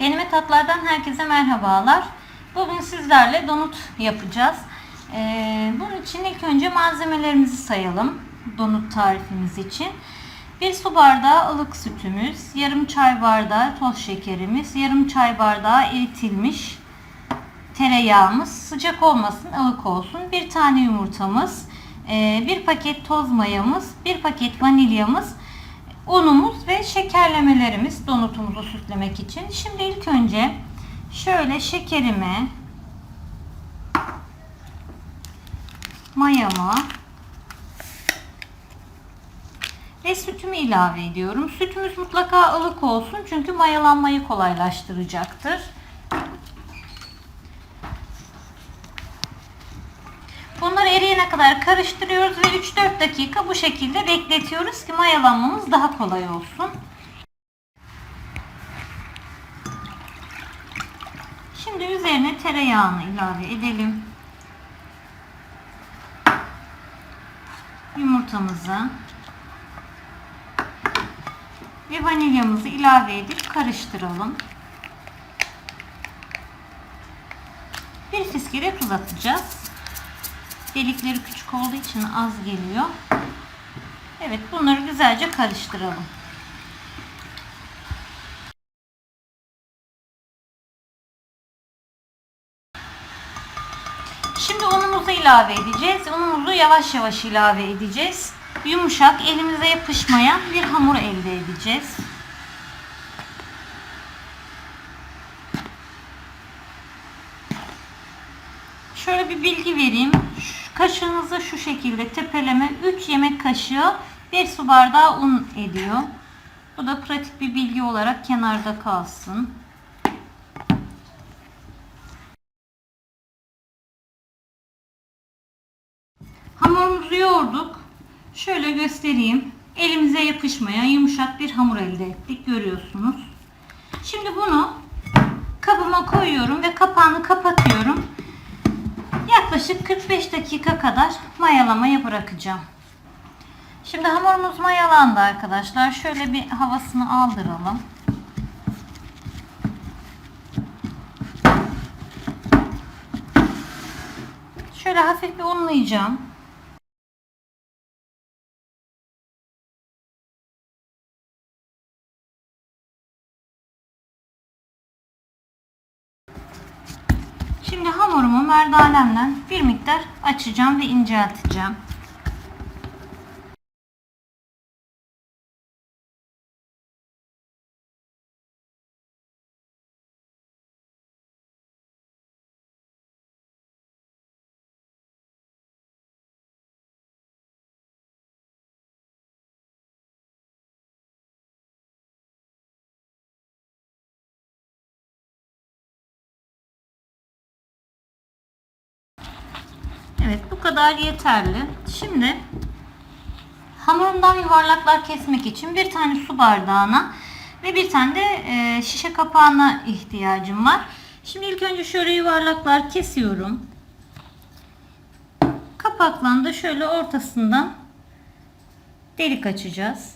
Deneme tatlardan herkese merhabalar. Bugün sizlerle donut yapacağız. Ee, bunun için ilk önce malzemelerimizi sayalım. Donut tarifimiz için. Bir su bardağı ılık sütümüz, yarım çay bardağı toz şekerimiz, yarım çay bardağı eritilmiş tereyağımız, sıcak olmasın, ılık olsun. Bir tane yumurtamız, e, bir paket toz mayamız, bir paket vanilyamız, unumuz ve şekerlemelerimiz donutumuzu süslemek için. Şimdi ilk önce şöyle şekerimi, mayamı ve sütümü ilave ediyorum. Sütümüz mutlaka ılık olsun çünkü mayalanmayı kolaylaştıracaktır. Bunları eriyene kadar karıştırıyoruz ve 3-4 dakika bu şekilde bekletiyoruz ki mayalanmamız daha kolay olsun. Şimdi üzerine tereyağını ilave edelim. Yumurtamızı ve vanilyamızı ilave edip karıştıralım. Bir fiske de tuz atacağız. Delikleri küçük olduğu için az geliyor. Evet bunları güzelce karıştıralım. Şimdi unumuzu ilave edeceğiz. Unumuzu yavaş yavaş ilave edeceğiz. Yumuşak, elimize yapışmayan bir hamur elde edeceğiz. Şöyle bir bilgi vereyim. Kaşığınızı şu şekilde tepeleme 3 yemek kaşığı 1 su bardağı un ediyor. Bu da pratik bir bilgi olarak kenarda kalsın. Hamurumuzu yoğurduk. Şöyle göstereyim. Elimize yapışmayan yumuşak bir hamur elde ettik. Görüyorsunuz. Şimdi bunu kabıma koyuyorum ve kapağını kapatıyorum. Yaklaşık 45 dakika kadar mayalamaya bırakacağım. Şimdi hamurumuz mayalandı arkadaşlar. Şöyle bir havasını aldıralım. Şöyle hafif bir unlayacağım. Şimdi hamurumu merdanemden bir miktar açacağım ve incelteceğim. Evet bu kadar yeterli. Şimdi hamurumdan yuvarlaklar kesmek için bir tane su bardağına ve bir tane de e, şişe kapağına ihtiyacım var. Şimdi ilk önce şöyle yuvarlaklar kesiyorum. Kapakla da şöyle ortasından delik açacağız.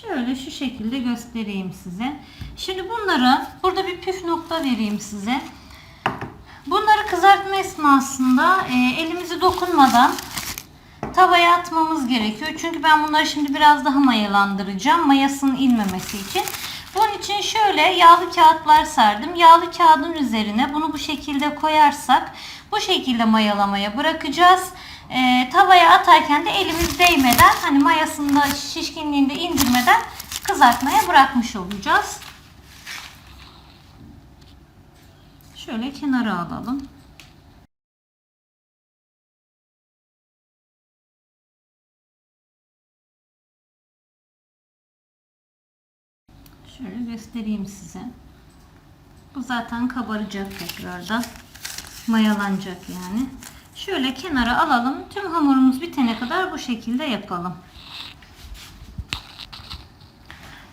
Şöyle şu şekilde göstereyim size. Şimdi bunları burada bir püf nokta vereyim size. Kızartma esnasında e, elimizi dokunmadan tavaya atmamız gerekiyor. Çünkü ben bunları şimdi biraz daha mayalandıracağım. Mayasının inmemesi için. Bunun için şöyle yağlı kağıtlar serdim. Yağlı kağıdın üzerine bunu bu şekilde koyarsak bu şekilde mayalamaya bırakacağız. E, tavaya atarken de elimiz değmeden hani mayasında şişkinliğinde indirmeden kızartmaya bırakmış olacağız. Şöyle kenara alalım. Şöyle göstereyim size. Bu zaten kabaracak tekrardan. Mayalanacak yani. Şöyle kenara alalım. Tüm hamurumuz bitene kadar bu şekilde yapalım.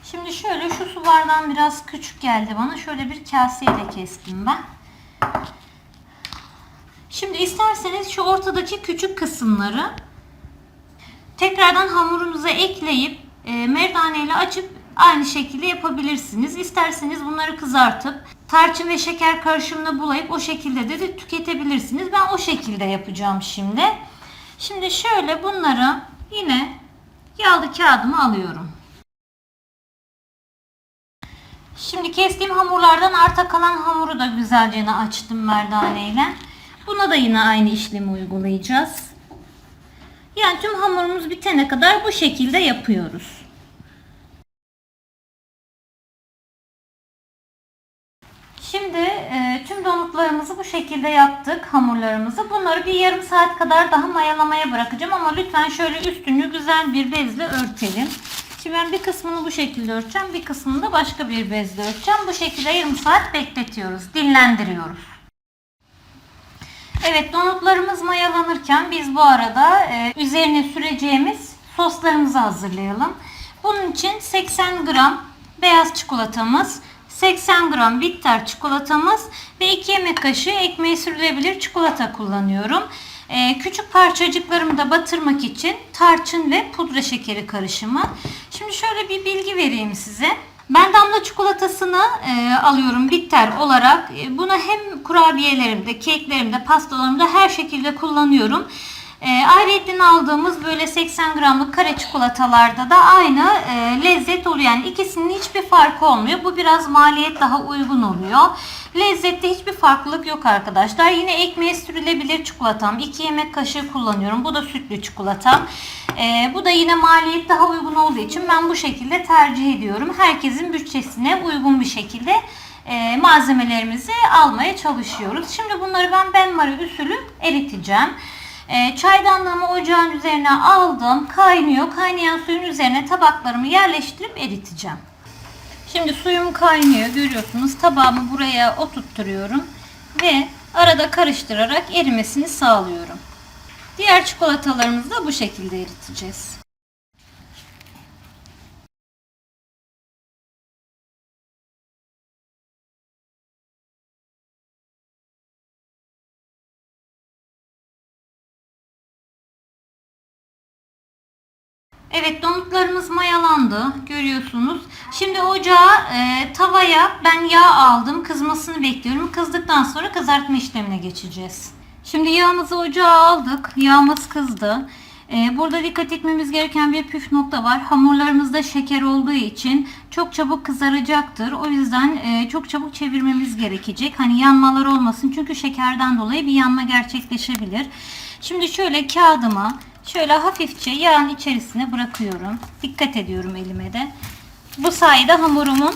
Şimdi şöyle şu su bardağım biraz küçük geldi bana. Şöyle bir kaseyle kestim ben. Şimdi isterseniz şu ortadaki küçük kısımları tekrardan hamurunuza ekleyip e, merdane ile açıp aynı şekilde yapabilirsiniz. İsterseniz bunları kızartıp tarçın ve şeker karışımına bulayıp o şekilde de, de tüketebilirsiniz. Ben o şekilde yapacağım şimdi. Şimdi şöyle bunları yine yağlı kağıdıma alıyorum. Şimdi kestiğim hamurlardan arta kalan hamuru da güzelce açtım merdane ile. Buna da yine aynı işlemi uygulayacağız. Yani tüm hamurumuz bitene kadar bu şekilde yapıyoruz. Şimdi e, tüm donutlarımızı bu şekilde yaptık hamurlarımızı. Bunları bir yarım saat kadar daha mayalamaya bırakacağım ama lütfen şöyle üstünü güzel bir bezle örtelim. Şimdi ben bir kısmını bu şekilde örteceğim, bir kısmını da başka bir bezle örteceğim. Bu şekilde yarım saat bekletiyoruz, dinlendiriyoruz. Evet donutlarımız mayalanırken biz bu arada e, üzerine süreceğimiz soslarımızı hazırlayalım. Bunun için 80 gram beyaz çikolatamız, 80 gram bitter çikolatamız ve 2 yemek kaşığı ekmeği sürülebilir çikolata kullanıyorum. Ee, küçük parçacıklarımı da batırmak için tarçın ve pudra şekeri karışımı. Şimdi şöyle bir bilgi vereyim size. Ben damla çikolatasını e, alıyorum bitter olarak. E, bunu hem kurabiyelerimde, keklerimde, pastalarımda her şekilde kullanıyorum. E, ayrıyeten aldığımız böyle 80 gramlık kare çikolatalarda da aynı e, oluyor. Yani ikisinin hiçbir farkı olmuyor. Bu biraz maliyet daha uygun oluyor. Lezzette hiçbir farklılık yok arkadaşlar. Yine ekmeğe sürülebilir çikolatam. 2 yemek kaşığı kullanıyorum. Bu da sütlü çikolatam. E, bu da yine maliyet daha uygun olduğu için ben bu şekilde tercih ediyorum. Herkesin bütçesine uygun bir şekilde e, malzemelerimizi almaya çalışıyoruz. Şimdi bunları ben benmari usulü eriteceğim. E, çaydanlığımı ocağın üzerine aldım. Kaynıyor. Kaynayan suyun üzerine tabaklarımı yerleştirip eriteceğim. Şimdi suyum kaynıyor. Görüyorsunuz tabağımı buraya oturtturuyorum. Ve arada karıştırarak erimesini sağlıyorum. Diğer çikolatalarımızı da bu şekilde eriteceğiz. Evet donutlarımız mayalandı görüyorsunuz. Şimdi ocağa e, tavaya ben yağ aldım kızmasını bekliyorum. Kızdıktan sonra kızartma işlemine geçeceğiz. Şimdi yağımızı ocağa aldık. Yağımız kızdı. E, burada dikkat etmemiz gereken bir püf nokta var. Hamurlarımızda şeker olduğu için çok çabuk kızaracaktır. O yüzden e, çok çabuk çevirmemiz gerekecek. Hani yanmalar olmasın çünkü şekerden dolayı bir yanma gerçekleşebilir. Şimdi şöyle kağıdıma Şöyle hafifçe yağın içerisine bırakıyorum. Dikkat ediyorum elime de. Bu sayede hamurumun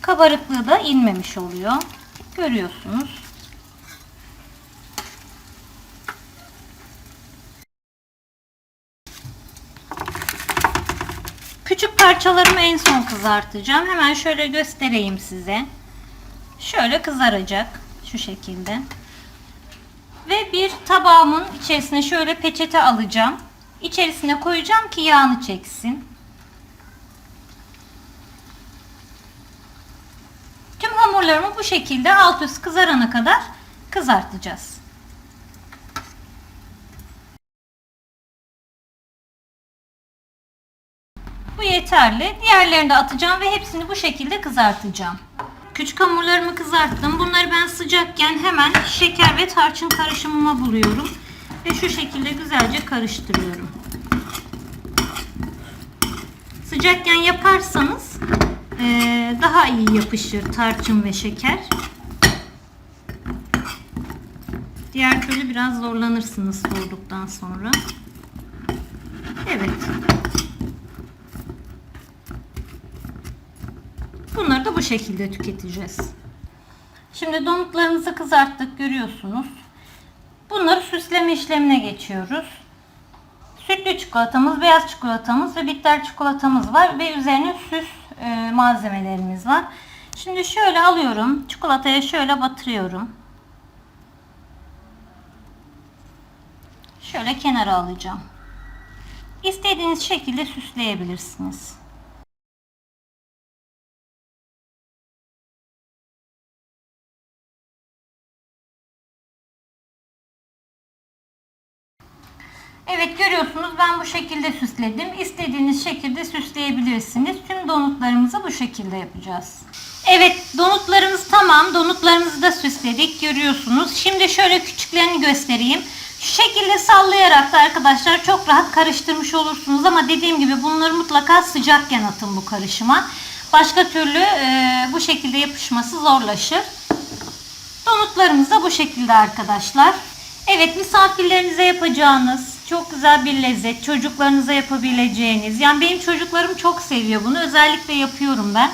kabarıklığı da inmemiş oluyor. Görüyorsunuz. Küçük parçalarımı en son kızartacağım. Hemen şöyle göstereyim size. Şöyle kızaracak. Şu şekilde. Ve bir tabağımın içerisine şöyle peçete alacağım. İçerisine koyacağım ki yağını çeksin. Tüm hamurlarımı bu şekilde alt üst kızarana kadar kızartacağız. Bu yeterli. Diğerlerini de atacağım ve hepsini bu şekilde kızartacağım. Küçük hamurlarımı kızarttım. Bunları ben sıcakken hemen şeker ve tarçın karışımıma buluyorum. Ve şu şekilde güzelce karıştırıyorum. Sıcakken yaparsanız daha iyi yapışır tarçın ve şeker. Diğer türlü biraz zorlanırsınız soğuduktan sonra. Evet. Bunları da bu şekilde tüketeceğiz. Şimdi donutlarımızı kızarttık görüyorsunuz. Bunları süsleme işlemine geçiyoruz. Sütlü çikolatamız, beyaz çikolatamız ve bitter çikolatamız var ve üzerine süs e, malzemelerimiz var. Şimdi şöyle alıyorum. Çikolataya şöyle batırıyorum. Şöyle kenara alacağım. İstediğiniz şekilde süsleyebilirsiniz. Evet görüyorsunuz ben bu şekilde süsledim. İstediğiniz şekilde süsleyebilirsiniz. Tüm donutlarımızı bu şekilde yapacağız. Evet donutlarımız tamam. Donutlarımızı da süsledik görüyorsunuz. Şimdi şöyle küçüklerini göstereyim. Şu şekilde sallayarak da arkadaşlar çok rahat karıştırmış olursunuz. Ama dediğim gibi bunları mutlaka sıcakken atın bu karışıma. Başka türlü e, bu şekilde yapışması zorlaşır. Donutlarımız da bu şekilde arkadaşlar. Evet misafirlerinize yapacağınız çok güzel bir lezzet. Çocuklarınıza yapabileceğiniz. Yani benim çocuklarım çok seviyor bunu. Özellikle yapıyorum ben.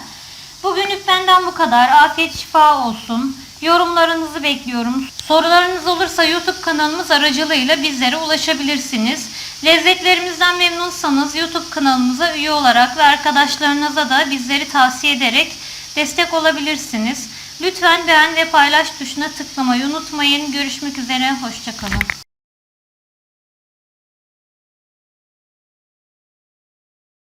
Bugünlük benden bu kadar. Afiyet şifa olsun. Yorumlarınızı bekliyorum. Sorularınız olursa YouTube kanalımız aracılığıyla bizlere ulaşabilirsiniz. Lezzetlerimizden memnunsanız YouTube kanalımıza üye olarak ve arkadaşlarınıza da bizleri tavsiye ederek destek olabilirsiniz. Lütfen beğen ve paylaş tuşuna tıklamayı unutmayın. Görüşmek üzere, hoşçakalın.